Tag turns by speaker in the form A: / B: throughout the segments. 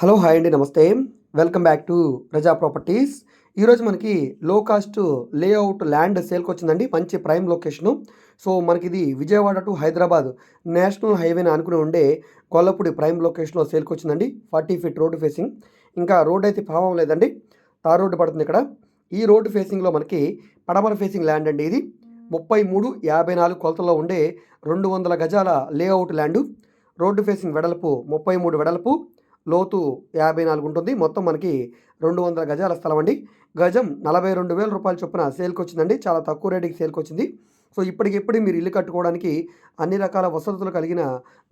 A: Hello hi అండి నమస్తే. Welcome back to Praja properties. ఈరోజు మనకి లో కాస్ట్ లేఅవుట్ ల్యాండ్ సేల్కి వచ్చిందండి మంచి ప్రైమ్ లొకేషను సో మనకి ఇది విజయవాడ టు హైదరాబాద్ నేషనల్ హైవేని అనుకుని ఉండే కొల్లపూడి ప్రైమ్ లొకేషన్లో సేల్కి వచ్చిందండి ఫార్టీ ఫీట్ రోడ్డు ఫేసింగ్ ఇంకా రోడ్ అయితే ప్రభావం లేదండి తార్ రోడ్డు పడుతుంది ఇక్కడ. ఈ రోడ్డు ఫేసింగ్లో మనకి పడమర ఫేసింగ్ ల్యాండ్ అండి ఇది. ముప్పై మూడు యాభై నాలుగు కొలతల్లో ఉండే రెండు వందల గజాల లేఅవుట్ ల్యాండు రోడ్డు ఫేసింగ్ వెడల్పు ముప్పై మూడు వెడల్పు. లోతు యాభై నాలుగు ఉంటుంది. మొత్తం మనకి రెండు వందల గజాల స్థలం అండి. గజం నలభై రెండు వేల రూపాయల చొప్పున సేల్కి వచ్చిందండి. చాలా తక్కువ రేటుకి సేల్కి వచ్చింది. సో ఇప్పటికిప్పుడు మీరు ఇల్లు కట్టుకోవడానికి అన్ని రకాల వసతులు కలిగిన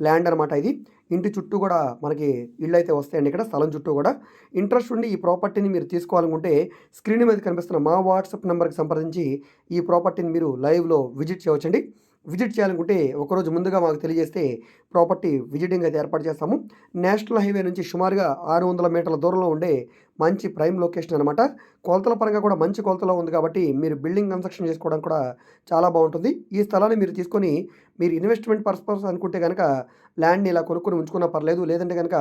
A: ల్యాండ్ అనమాట ఇది. ఇంటి చుట్టూ కూడా మనకి ఇళ్ళు అయితే వస్తాయండి ఇక్కడ స్థలం చుట్టూ కూడా. ఇంట్రెస్ట్ ఉండి ఈ ప్రాపర్టీని మీరు తీసుకోవాలనుకుంటే స్క్రీన్ మీద కనిపిస్తున్న మా వాట్సాప్ నెంబర్కి సంప్రదించి ఈ ప్రాపర్టీని మీరు లైవ్లో విజిట్ చేయవచ్చండి. విజిట్ చేయాలనుకుంటే ఒకరోజు ముందుగా మాకు తెలియజేస్తే ప్రాపర్టీ విజిటింగ్ అయితే ఏర్పాటు చేస్తాము. నేషనల్ హైవే నుంచి సుమారుగా ఆరు వందల మీటర్ల దూరంలో ఉండే మంచి ప్రైమ్ లొకేషన్ అనమాట కొలతల పరంగా కూడా మంచి కొలతలో ఉంది కాబట్టి మీరు బిల్డింగ్ కన్స్ట్రక్షన్ చేసుకోవడం కూడా చాలా బాగుంటుంది. ఈ స్థలాన్ని మీరు తీసుకొని మీరు ఇన్వెస్ట్మెంట్ పర్పస్ అనుకుంటే కనుక ల్యాండ్ని ఇలా కొనుక్కొని ఉంచుకున్నా పర్లేదు. లేదంటే కనుక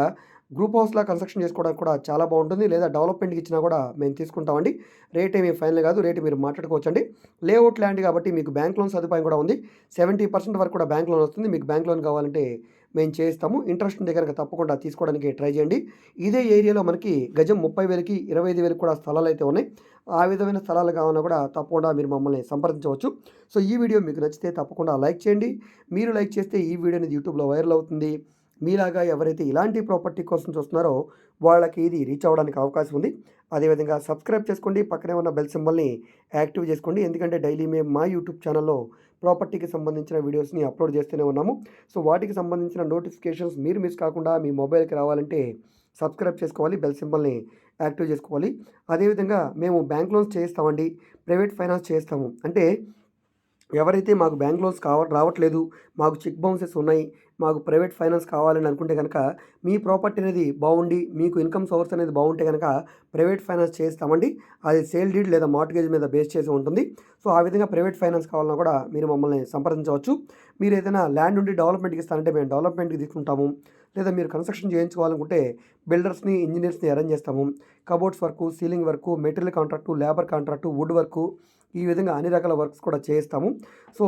A: గ్రూప్ హౌస్లా కన్స్ట్రక్షన్ చేసుకోవడానికి కూడా చాలా బాగుంటుంది. లేదా డెవలప్మెంట్కి ఇచ్చినా కూడా మేము తీసుకుంటామండి. రేట్ ఏమి ఫైనల్ కాదు. రేట్ మీరు మాట్లాడుకోవచ్చండి. లేఅవుట్ ల్యాండ్ కాబట్టి మీకు బ్యాంక్ లోన్ సదుపాయం కూడా ఉంది. సెవెంటీ పర్సెంట్ వరకు కూడా బ్యాంక్ లోన్ వస్తుంది. మీకు బ్యాంక్ లోన్ కావాలంటే మేము చేస్తాము. ఇంట్రెస్ట్ ఉంటే కనుక తప్పకుండా తీసుకోవడానికి ట్రై చేయండి. ఇదే ఏరియాలో మనకి గజం ముప్పై వేలకి ఇరవై ఐదు వేలకు కూడా స్థలాలు అయితే ఉన్నాయి. ఆ విధమైన స్థలాలు కావాలన్నా కూడా తప్పకుండా మీరు మమ్మల్ని సంప్రదించవచ్చు. సో ఈ వీడియో మీకు నచ్చితే తప్పకుండా లైక్ చేయండి. మీరు లైక్ చేస్తే ఈ వీడియో అనేది యూట్యూబ్లో వైరల్ అవుతుంది. మీలాగా ఎవరైతే ఇలాంటి ప్రాపర్టీ కోసం చూస్తున్నారో వాళ్ళకి ఇది రీచ్ అవ్వడానికి అవకాశం ఉంది. అదేవిధంగా సబ్స్క్రైబ్ చేసుకోండి. పక్కనే ఉన్న బెల్ సింబల్ని యాక్టివ్ చేసుకోండి. ఎందుకంటే డైలీ మేము మా యూట్యూబ్ ఛానల్లో ప్రాపర్టీకి సంబంధించిన వీడియోస్ని అప్లోడ్ చేస్తూనే ఉన్నాము. సో వాటికి సంబంధించిన నోటిఫికేషన్స్ మీరు మిస్ కాకుండా మీ మొబైల్కి రావాలంటే సబ్స్క్రైబ్ చేసుకోవాలి. బెల్ సింబల్ని యాక్టివ్ చేసుకోవాలి. అదేవిధంగా మేము బ్యాంక్ లోన్స్ చేస్తామండి ప్రైవేట్ ఫైనాన్స్ చేస్తాము అంటే ఎవరైతే మాకు బ్యాంక్ లోన్స్ కావ రావట్లేదు మాకు చెక్ బౌన్సెస్ ఉన్నాయి మాకు ప్రైవేట్ ఫైనాన్స్ కావాలని అనుకుంటే కనుక మీ ప్రాపర్టీ అనేది బాగుండి మీకు ఇన్కమ్ సోర్స్ అనేది బాగుంటే కనుక ప్రైవేట్ ఫైనాన్స్ చేస్తామండి. అది సేల్ డీడ్ లేదా మార్టిగేజ్ మీద బేస్ చేసి ఉంటుంది. సో ఆ విధంగా ప్రైవేట్ ఫైనాన్స్ కావాలన్నా కూడా మీరు మమ్మల్ని సంప్రదించవచ్చు. మీరు ఏదైనా ల్యాండ్ ఉండి డెవలప్మెంట్కి ఇస్తారంటే మేము డెవలప్మెంట్కి తీసుకుంటాము. లేదా మీరు కన్స్ట్రక్షన్ చేయించుకోవాలనుకుంటే బిల్డర్స్ని ఇంజనీర్స్ని అరేంజ్ చేస్తాము. Cupboards work ceiling work material contract labour contract wood work ఈ విధంగా అన్ని రకాల వర్క్స్ కూడా చేయిస్తాము. సో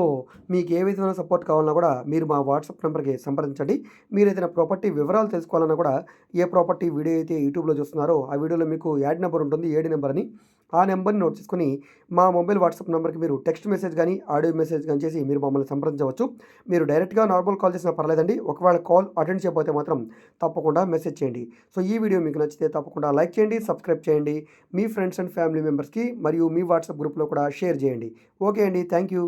A: మీకు ఏ విధమైన సపోర్ట్ కావాలన్నా కూడా మీరు మా వాట్సాప్ నెంబర్కి సంప్రదించండి. మీరు ఏదైనా ప్రాపర్టీ వివరాలు తెలుసుకోవాలన్నా కూడా ఏ ప్రాపర్టీ వీడియో అయితే యూట్యూబ్లో చూస్తున్నారో ఆ వీడియోలో మీకు యాడ్ నెంబర్ ఉంటుంది ఏడి నెంబర్ అని. ఆ నెంబర్ని నోట్ చేసుకుని మా మొబైల్ వాట్సాప్ నెంబర్కి మీరు టెక్స్ట్ మెసేజ్ కానీ ఆడియో మెసేజ్ కానీ చేసి మీరు మమ్మల్ని సంప్రదించవచ్చు. మీరు డైరెక్ట్గా నార్మల్ కాల్ చేసినా పర్లేదండి. ఒకవేళ కాల్ అటెండ్ చేయకపోతే మాత్రం తప్పకుండా మెసేజ్ చేయండి. సో ఈ వీడియో మీకు నచ్చితే తప్పకుండా లైక్ చేయండి సబ్స్క్రైబ్ చేయండి. మీ ఫ్రెండ్స్ అండ్ ఫ్యామిలీ మెంబర్స్కి మరియు మీ వాట్సాప్ గ్రూప్లో కూడా షేర్ చేయండి. ఓకే అండి. Thank you.